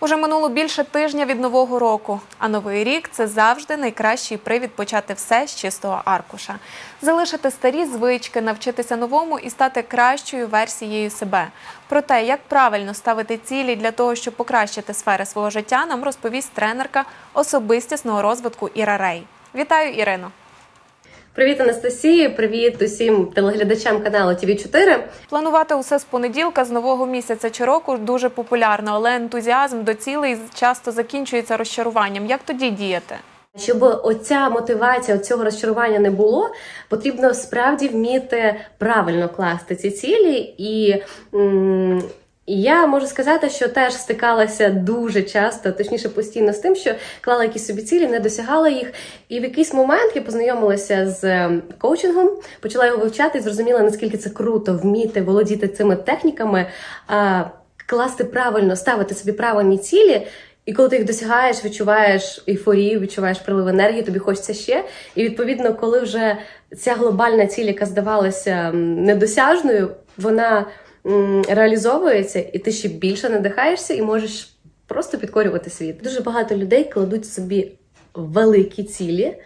Уже минуло більше тижня від нового року, а новий рік це завжди найкращий привід почати все з чистого аркуша, залишити старі звички, навчитися новому і стати кращою версією себе. Про те, як правильно ставити цілі для того, щоб покращити сфери свого життя, нам розповість тренерка особистісного розвитку Іра Рей. Вітаю, Ірино! Привіт, Анастасія! Привіт усім телеглядачам каналу ТВ 4 Планувати усе з понеділка з нового місяця чи року дуже популярно, але ентузіазм до цілей часто закінчується розчаруванням. Як тоді діяти? Щоб оця мотивація, цього розчарування не було, потрібно справді вміти правильно класти ці цілі. І м, і я можу сказати, що теж стикалася дуже часто, точніше постійно з тим, що клала якісь собі цілі, не досягала їх. І в якийсь момент я познайомилася з ем, коучингом, почала його вивчати і зрозуміла, наскільки це круто вміти володіти цими техніками, а, класти правильно, ставити собі правильні цілі. І коли ти їх досягаєш, відчуваєш ейфорію, відчуваєш прилив енергії, тобі хочеться ще. І відповідно, коли вже ця глобальна ціль, яка здавалася недосяжною, вона реалізовується, і ти ще більше надихаєшся і можеш просто підкорювати світ. Дуже багато людей кладуть собі великі цілі.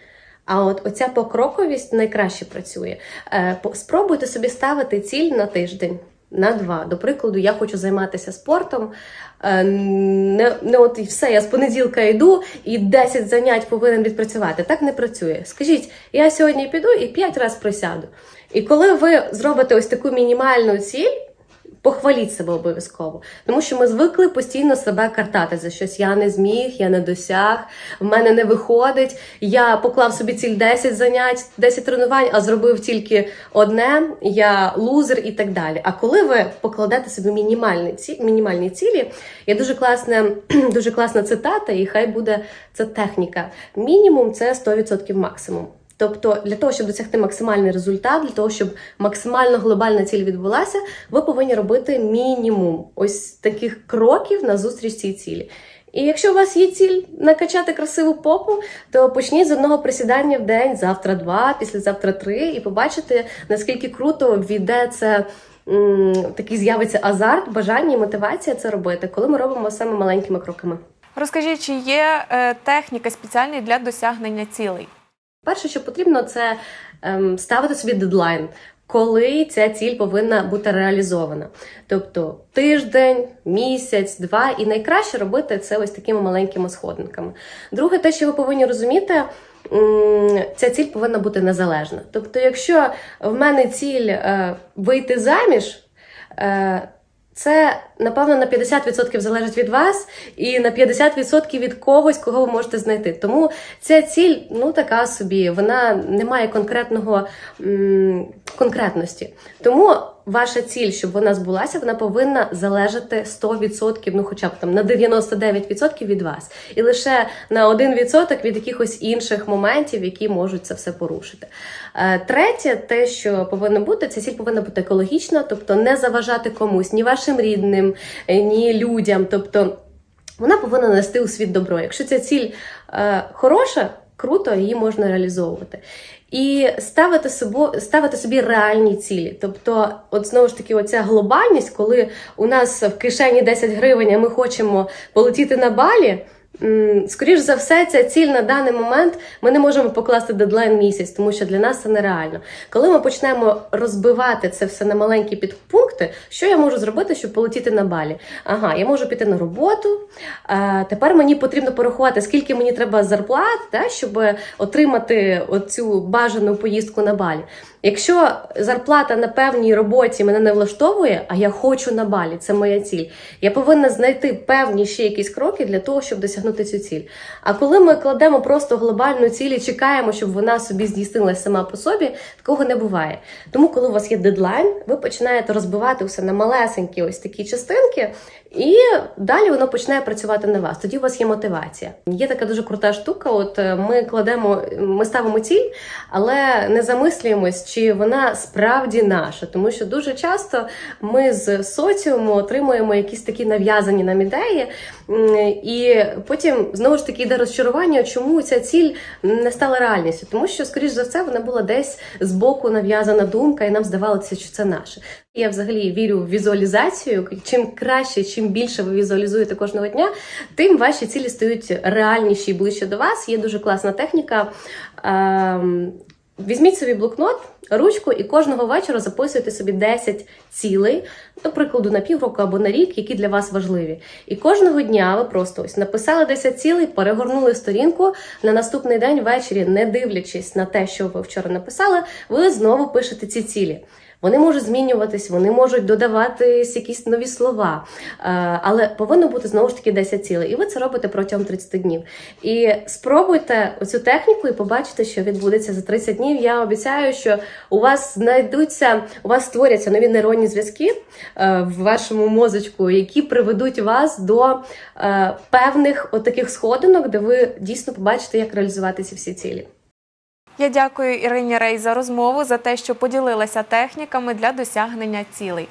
А от оця покроковість найкраще працює. Е, Спробуйте собі ставити ціль на тиждень, на два. До прикладу, я хочу займатися спортом. Е, Не, не от і все, я з понеділка йду і 10 занять повинен відпрацювати. Так не працює. Скажіть, я сьогодні піду і 5 разів присяду. І коли ви зробите ось таку мінімальну ціль, Похваліть себе обов'язково, тому що ми звикли постійно себе картати за щось. Я не зміг, я не досяг, в мене не виходить. Я поклав собі ціль 10 занять, 10 тренувань, а зробив тільки одне. Я лузер і так далі. А коли ви покладете собі мінімальні ці мінімальні цілі, є дуже класна, дуже класна цитата, і хай буде це техніка. Мінімум це 100% максимум. Тобто, для того, щоб досягти максимальний результат, для того, щоб максимально глобальна ціль відбулася, ви повинні робити мінімум ось таких кроків на зустріч цій цілі. І якщо у вас є ціль накачати красиву попу, то почніть з одного присідання в день, завтра два, післязавтра три, і побачите, наскільки круто війде це. Такий з'явиться азарт, бажання і мотивація це робити, коли ми робимо саме маленькими кроками. Розкажіть, чи є е, техніка спеціальні для досягнення цілей? Перше, що потрібно, це ем, ставити собі дедлайн, коли ця ціль повинна бути реалізована. Тобто тиждень, місяць, два, і найкраще робити це ось такими маленькими сходинками. Друге, те, що ви повинні розуміти. Ця ціль повинна бути незалежна. Тобто, якщо в мене ціль е, вийти заміж, е, це напевно на 50% залежить від вас, і на 50% від когось, кого ви можете знайти. Тому ця ціль, ну така собі, вона не має конкретного м, конкретності. Тому ваша ціль, щоб вона збулася, вона повинна залежати 100%, ну хоча б там на 99% від вас, і лише на 1% від якихось інших моментів, які можуть це все порушити. Е, Третє, те, що повинно бути, ця ціль повинна бути екологічна, тобто не заважати комусь, ні вашим рідним, е, ні людям. Тобто вона повинна нести у світ добро. Якщо ця ціль е, хороша, круто, її можна реалізовувати. І ставити собі, ставити собі реальні цілі. Тобто, от знову ж таки, оця глобальність, коли у нас в кишені 10 гривень, а ми хочемо полетіти на балі. М, Скоріш за все, ця ціль на даний момент ми не можемо покласти дедлайн місяць, тому що для нас це нереально. Коли ми почнемо розбивати це все на маленькі підпункти, що я можу зробити, щоб полетіти на балі? Ага, я можу піти на роботу. А, тепер мені потрібно порахувати, скільки мені треба зарплат, да, щоб отримати оцю бажану поїздку на балі. Якщо зарплата на певній роботі мене не влаштовує, а я хочу на балі, це моя ціль. Я повинна знайти певні ще якісь кроки для того, щоб досягнути цю ціль. А коли ми кладемо просто глобальну ціль і чекаємо, щоб вона собі здійснилася сама по собі, такого не буває. Тому, коли у вас є дедлайн, ви починаєте розбивати все на малесенькі ось такі частинки, і далі воно починає працювати на вас. Тоді у вас є мотивація. Є така дуже крута штука. От е, ми кладемо, ми ставимо ціль, але не замислюємось, чи вона справді наша. Тому що дуже часто ми з соціуму отримуємо якісь такі нав'язані нам ідеї, і потім знову ж таки йде розчарування, чому ця ціль не стала реальністю. Тому що, скоріш за все, вона була десь збоку нав'язана думка, і нам здавалося, що це наше. Я взагалі вірю в візуалізацію. Чим краще, чим чим більше ви візуалізуєте кожного дня, тим ваші цілі стають реальніші і ближче до вас. Є дуже класна техніка. Ем, Візьміть собі блокнот, ручку і кожного вечора записуйте собі 10 цілей, до прикладу, на півроку або на рік, які для вас важливі. І кожного дня ви просто ось написали 10 цілей, перегорнули сторінку. На наступний день ввечері, не дивлячись на те, що ви вчора написали, ви знову пишете ці цілі. Вони можуть змінюватись, вони можуть додаватись якісь нові слова, Е, але повинно бути знову ж таки 10 цілей. І ви це робите протягом 30 днів. І спробуйте оцю техніку і побачите, що відбудеться за 30 днів. Я обіцяю, що у вас знайдуться, у вас створяться нові нейронні зв'язки е, в вашому мозочку, які приведуть вас до е, певних отаких сходинок, де ви дійсно побачите, як реалізувати ці всі цілі. Я дякую Ірині Рей за розмову, за те, що поділилася техніками для досягнення цілей.